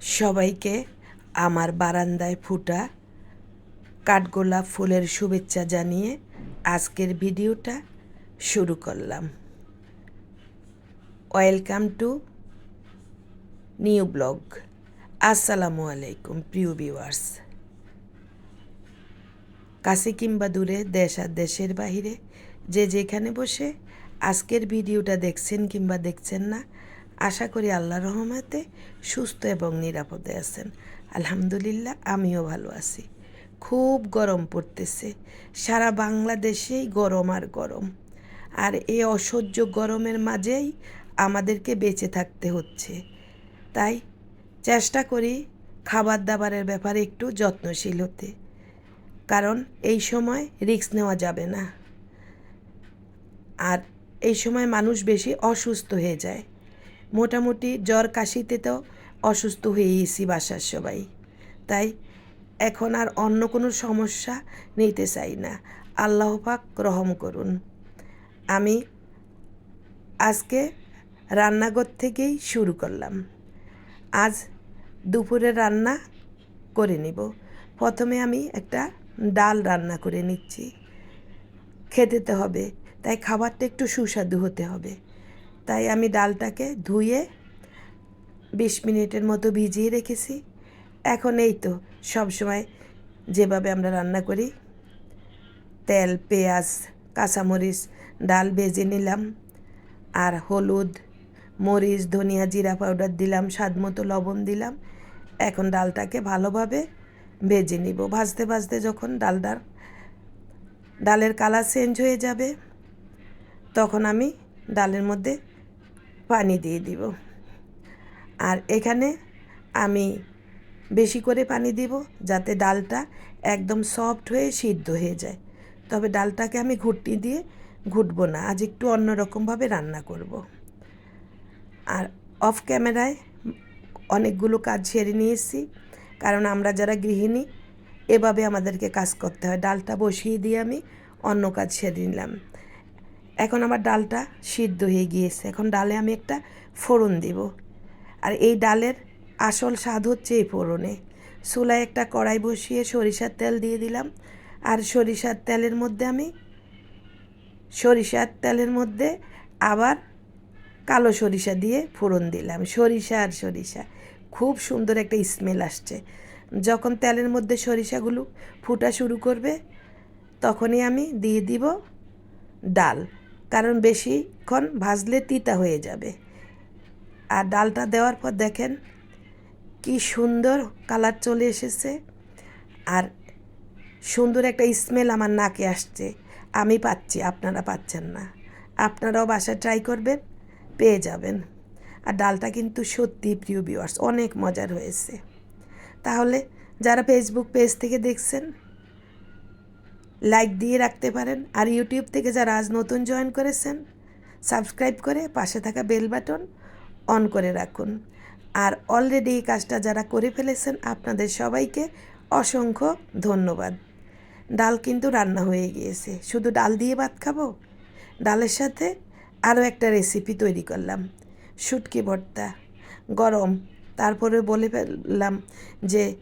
সবাইকে আমার বারান্দায় ফুটা কাঠগোলাপ ফুলের শুভেচ্ছা জানিয়ে আজকের ভিডিওটা শুরু করলাম। ওয়েলকাম টু নিউ ব্লগ আসসালামু আলাইকুম, প্রিয় ভিউয়ার্স কাছে কিংবা দূরে, দেশ আর দেশের বাহিরে, যে যেখানে বসে আজকের ভিডিওটা দেখছেন কিংবা দেখছেন না আশা করি আল্লাহ রহমতে সুস্থ এবং নিরাপদে আছেন। আলহামদুলিল্লাহ, আমিও ভালো আছি। খুব গরম পড়তেছে। সারা বাংলাদেশেই গরম আর গরম। আর এই অসহ্য গরমের মাঝেই আমাদেরকে বেঁচে থাকতে হচ্ছে। তাই চেষ্টা করি খাবার দাবারের ব্যাপারে একটু যত্নশীল হতে। কারণ এই সময় রিস্ক নেওয়া যাবে না। আর এই সময় মানুষ বেশি অসুস্থ হয়ে যায়। মোটামুটি জ্বর কাশিতে তো অসুস্থ হয়েইছি বাসার সবাই। তাই এখন আর অন্য কোনো সমস্যা নিতে চাই না। আল্লাহ পাক রহম করুন। আমি আজকে রান্নাঘর থেকেই শুরু করলাম। আজ দুপুরে রান্না করে নিব। প্রথমে আমি একটা ডাল রান্না করে নিচ্ছি। খেতে হবে, তাই খাবারটা একটু সুস্বাদু হতে হবে। তাই আমি ডালটাকে ধুয়ে বিশ মিনিটের মতো ভিজিয়ে রেখেছি। এখন এই তো, সব সময় যেভাবে আমরা রান্না করি, তেল, পেঁয়াজ, কাঁচামরিচ, ডাল ভেজে নিলাম, আর হলুদ, মরিচ, ধনিয়া, জিরা পাউডার দিলাম, স্বাদ মতো লবণ দিলাম। এখন ডালটাকে ভালোভাবে ভেজে নিব। ভাজতে ভাজতে যখন ডালটার ডালের কালার চেঞ্জ হয়ে যাবে, তখন আমি ডালের মধ্যে পানি দিয়ে দিব। আর এখানে আমি বেশি করে পানি দিব যাতে ডালটা একদম সফট হয়ে সিদ্ধ হয়ে যায়। তবে ডালটাকে আমি ঘুটনি দিয়ে ঘুটবো না, আজ একটু অন্যরকমভাবে রান্না করব। আর অফ ক্যামেরায় অনেকগুলো কাজ সেরে নিয়েছি, কারণ আমরা যারা গৃহিণী, এভাবে আমাদেরকে কাজ করতে হয়। ডালটা বসিয়ে দিয়ে আমি অন্য কাজ সেরে নিলাম। এখন আমার ডালটা সিদ্ধ হয়ে গিয়েছে। এখন ডালে আমি একটা ফোড়ন দিব। আর এই ডালের আসল স্বাদ হচ্ছে এই ফোড়নে। চুলায় একটা কড়াই বসিয়ে সরিষার তেল দিয়ে দিলাম। আর সরিষার তেলের মধ্যে আমি, সরিষার তেলের মধ্যে আবার কালো সরিষা দিয়ে ফোড়ন দিলাম। সরিষা আর সরিষা। খুব সুন্দর একটা স্মেল আসছে। যখন তেলের মধ্যে সরিষাগুলো ফুটা শুরু করবে, তখনই আমি দিয়ে দিব ডাল। কারণ বেশিক্ষণ ভাজলে তিতা হয়ে যাবে। আর ডালটা দেওয়ার পর দেখেন কি সুন্দর কালার চলে এসেছে। আর সুন্দর একটা স্মেল আমার নাকে আসছে। আমি পাচ্ছি, আপনারা পাচ্ছেন না। আপনারাও বাসা ট্রাই করবেন, পেয়ে যাবেন। আর ডালটা কিন্তু সত্যি প্রিয় ভিউয়ার্স অনেক মজার হয়েছে। তাহলে যারা ফেসবুক পেজ থেকে দেখছেন লাইক দিয়ে রাখতে পারেন। আর ইউটিউব থেকে যারা আজ নতুন জয়েন করেছেন সাবস্ক্রাইব করে পাশে থাকা বেল বাটন অন করে রাখুন। আর অলরেডি এই কাজটা যারা করে ফেলেছেন, আপনাদের সবাইকে অসংখ্য ধন্যবাদ। ডাল কিন্তু রান্না হয়ে গিয়েছে। শুধু ডাল দিয়ে ভাত খাব? ডালের সাথে আরও একটা রেসিপি তৈরি করলাম। শুটকি ভর্তা। গরম। তারপরে বলে ফেললাম যে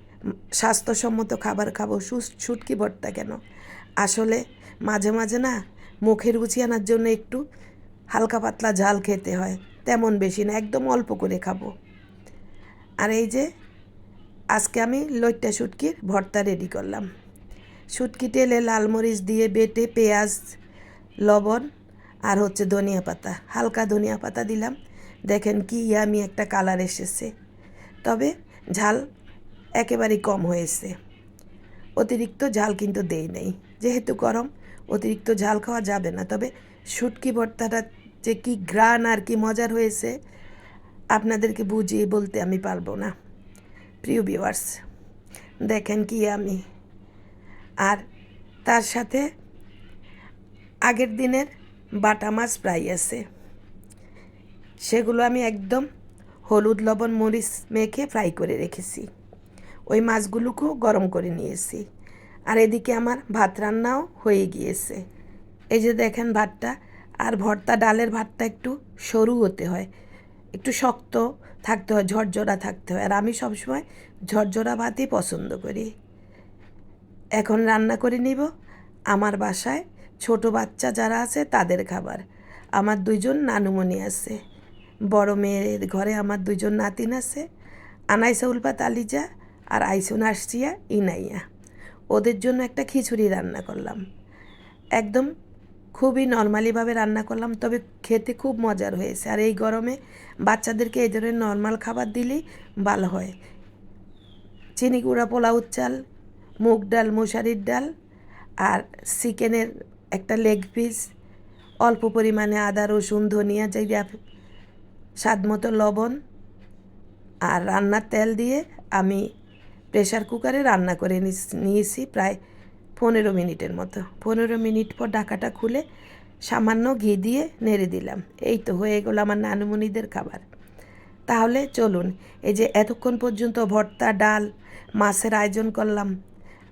স্বাস্থ্যসম্মত খাবার খাব শুটকি ভর্তা কেন? আসলে মাঝে মাঝে না মুখের রুচি আনার জন্য একটু হালকা পাতলা ঝাল খেতে হয়, তেমন বেশি না, একদম অল্প করে খাব। আর এই যে আজকে আমি লইট্টা শুটকির ভর্তা রেডি করলাম। শুটকি তেলে লাল মরিচ দিয়ে বেটে পেঁয়াজ, লবণ আর হচ্ছে ধনিয়া পাতা, হালকা ধনিয়া পাতা দিলাম। দেখেন কি ইয়ামি একটা কালার এসেছে। তবে ঝাল একেবারেই কম হয়েছে। অতিরিক্ত ঝাল কিন্তু দেই নেই। যেহেতু গরম, অতিরিক্ত ঝাল খাওয়া যাবে না। তবে শুটকি ভর্তাটা যে কি গ্রান আর কি মজার হয়েছে, আপনাদেরকে বুঝিয়ে বলতে আমি পারব না। প্রিয় ভিউয়ার্স দেখেন কি আমি। আর তার সাথে আগের দিনের বাটা মাছ প্রায় আছে। সেগুলো আমি একদম হলুদ, লবণ, মরিচ মেখে ফ্রাই করে রেখেছি। ওই মাছগুলোকেও গরম করে নিয়েছি। আর এদিকে আমার ভাত রান্নাও হয়ে গিয়েছে। এই যে দেখেন ভাতটা, আর ভর্তা ডালের ভাতটা একটু সরু হতে হয়। একটু শক্ত থাকতে হয়, ঝরঝরা থাকতে হয়। আর আমি সবসময় ঝরঝরা ভাতই পছন্দ করি। এখন রান্না করে নিব আমার বাসায় ছোট বাচ্চা যারা আছে তাদের খাবার। আমার দুইজন নানুমণি আছে। বড় মেয়ের ঘরে আমার দুইজন নাতিন আছে। আনাইসা উলপাত আলিজা আর আইসুন আসছিয়া ইনাইয়া ওদের জন্য একটা খিচুড়ি রান্না করলাম। একদম খুবই নর্মালিভাবে রান্না করলাম, তবে খেতে খুব মজার হয়েছে। আর এই গরমে বাচ্চাদেরকে এই ধরনের নর্মাল খাবার দিলেই ভালো হয়। চিনি গুঁড়া, পোলাও চাল, মুগ ডাল মশারির ডাল আর চিকেনের একটা লেগ পিস অল্প পরিমাণে আদা, রসুন, ধনিয়া, জিরা, স্বাদ মতো লবণ আর রান্নার তেল দিয়ে আমি প্রেশার কুকারে রান্না করে নিয়েছি প্রায় পনেরো মিনিটের মতো। পনেরো মিনিট পর ঢাকাটা খুলে সামান্য ঘি দিয়ে নেড়ে দিলাম। এই তো হয়ে গেলো আমার নানুমণিদের খাবার। তাহলে চলুন, এই যে এতক্ষণ পর্যন্ত ভর্তা, ডাল, মাছের আয়োজন করলাম,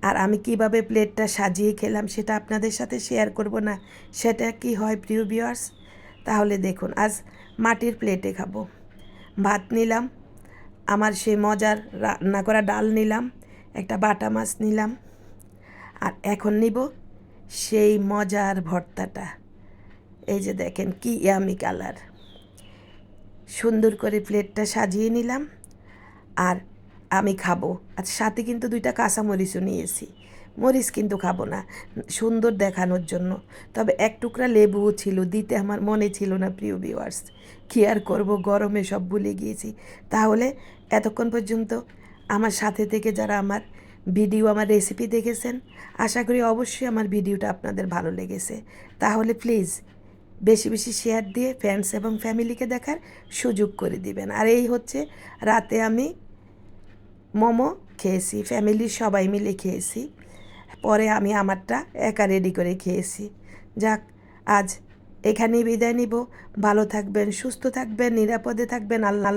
আর আমি কীভাবে প্লেটটা সাজিয়ে খেলাম সেটা আপনাদের সাথে শেয়ার করব না, সেটা কি হয় প্রিয় ভিউয়ার্স তাহলে দেখুন, আজ মাটির প্লেটে খাব। ভাত নিলাম আমার সেই মজার রান্না করা ডাল নিলাম, একটা বাটা মাছ নিলাম আর এখন নিব সেই মজার ভর্তাটা। এই যে দেখেন কি ইয়ামি কালার সুন্দর করে প্লেটটা সাজিয়ে নিলাম আর আমি খাব। আর সাথে কিন্তু দুইটা কাঁচামরিচও নিয়েছি। মরিচ কিন্তু খাব না, সুন্দর দেখানোর জন্য। তবে এক টুকরা লেবুও ছিল, দিতে আমার মনে ছিল না, প্রিয় ভিউয়ার্স কী আর করব, গরমে সব ভুলে গিয়েছি। তাহলে এতক্ষণ পর্যন্ত আমার সাথে থেকে যারা আমার ভিডিও, আমার রেসিপি দেখেছেন, আশা করি অবশ্যই আমার ভিডিওটা আপনাদের ভালো লেগেছে। তাহলে প্লিজ বেশি বেশি শেয়ার দিয়ে ফ্রেন্ডস এবং ফ্যামিলিকে দেখার সুযোগ করে দিবেন। আর এই হচ্ছে রাতে আমি মোমো খেয়েছি ফ্যামিলির সবাই মিলে খেয়েছি। পরে আমি আমারটা একা রেডি করে খেয়েছি। যাক, আজ এখানেই বিদায় নিব। ভালো থাকবেন, সুস্থ থাকবেন, নিরাপদে থাকবেন। আল্লাহ